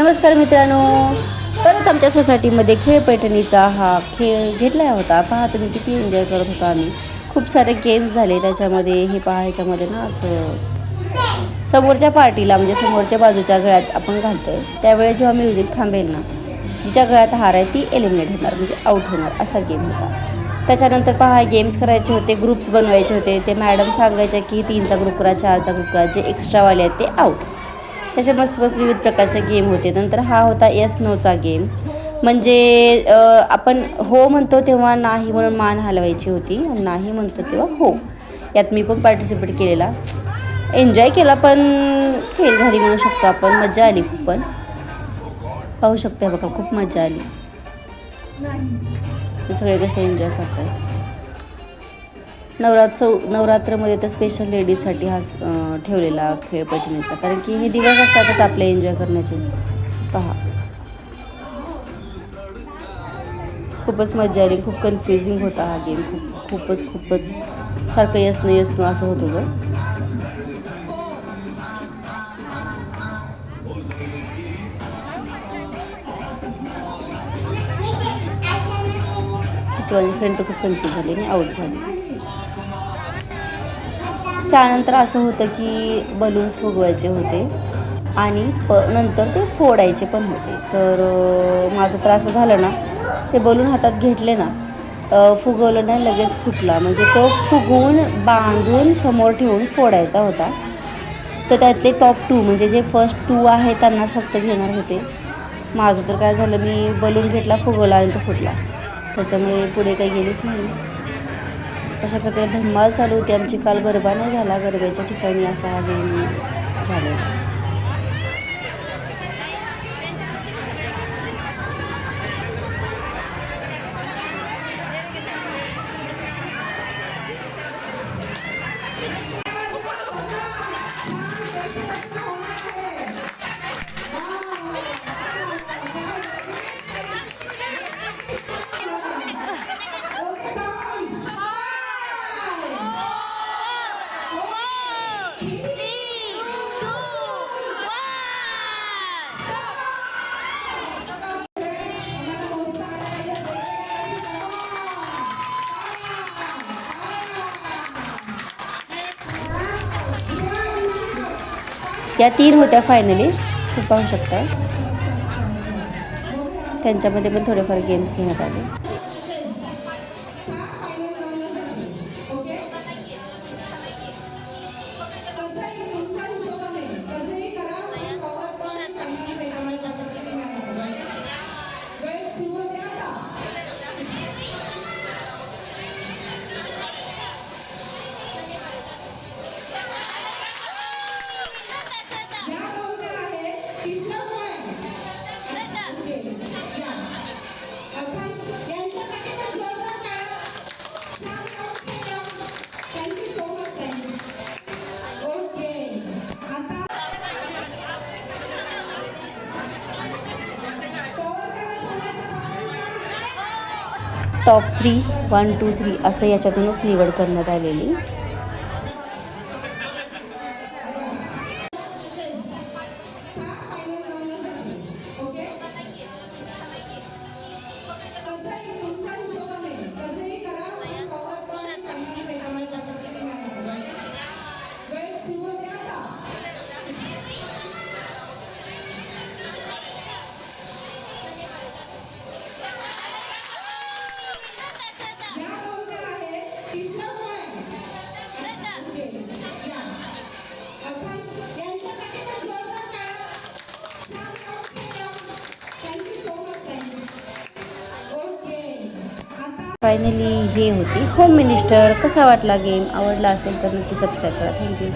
नमस्कार मित्रांनो. परत आमच्या सोसायटीमध्ये खेळ पैठणीचा हा खेळ घेतला होता. पहा तुम्ही किती एन्जॉय करत होता आम्ही. खूप सारे गेम्स झाले त्याच्यामध्ये. हे पहा ह्याच्यामध्ये ना असं समोरच्या पार्टीला म्हणजे समोरच्या बाजूच्या गळ्यात आपण घालतोय. त्यावेळेस जेव्हा म्युझिक थांबेल ना जिच्या गळ्यात हार आहे ती एलिमिनेट होणार म्हणजे आऊट होणार असा गेम होता. त्याच्यानंतर पहा गेम्स करायचे होते ग्रुप्स बनवायचे होते. ते मॅडम सांगायच्या की तीनचा ग्रुप करा चारचा ग्रुप करा. जे एक्स्ट्रावाले आहेत ते आऊट त्याचे मस्त मस्त विविध प्रकारचे गेम होते. नंतर हा होता येस नोचा गेम म्हणजे आपण हो म्हणतो तेव्हा नाही म्हणून मान हलवायची होती. नाही म्हणतो तेव्हा हो. यात मी पण पार्टिसिपेट केलेला. एन्जॉय केला पण फेल झाली म्हणू शकतो आपण. मजा आली खूप पण. पाहू शकतो बघा खूप मजा आली. सगळे कसे एन्जॉय करतात नवरात्र नवरात्रमध्ये तर स्पेशल लेडीजसाठी हा ठेवलेला खेळ पैठणीचा. कारण की हे दिवस असतातच आपले एन्जॉय करण्याचे. पहा. खूपच मजा आली खूप कन्फ्युजिंग होता हा गेम खूप खूपच खूपच सारखं यस नो यस नो असं होत होतं. माझी फ्रेंड तर खूप कन्फ्यूज झाली आणि आऊट झाली. त्यानंतर असं होतं की बलून्स फुगवायचे होते आणि प नंतर ते फोडायचे पण होते. तर माझं तर असं झालं ना ते बलून हातात घेतले ना फुगवलं नाही लगेच फुटला. म्हणजे तो फुगवून बांधून समोर ठेवून फोडायचा होता. तर त्यातले टॉप टू म्हणजे जे फर्स्ट टू आहे त्यांनाच फक्त घेणार होते. माझं तर काय झालं मी बलून घेतला फुगवला आणि तो फुटला. त्याच्यामुळे पुढे काही गेलीच नाही. अशा प्रकारे धम्माल चालू होती. आमची काल गरबा नाही झाला. गरब्याच्या ठिकाणी असा हा गेम झाला. या तीन होत्या फायनलिस्ट तू पाहू शकता त्यांच्यामध्ये पण थोडेफार गेम्स घेण्यात आले. Top three one two three असं याच्यातूनच निवड करण्यात आलेली. फायनली हे होती. होम मिनिस्टर कसा वाटला गेम आवडला असेल तर नक्की सबस्क्राईब करा. थँक्यू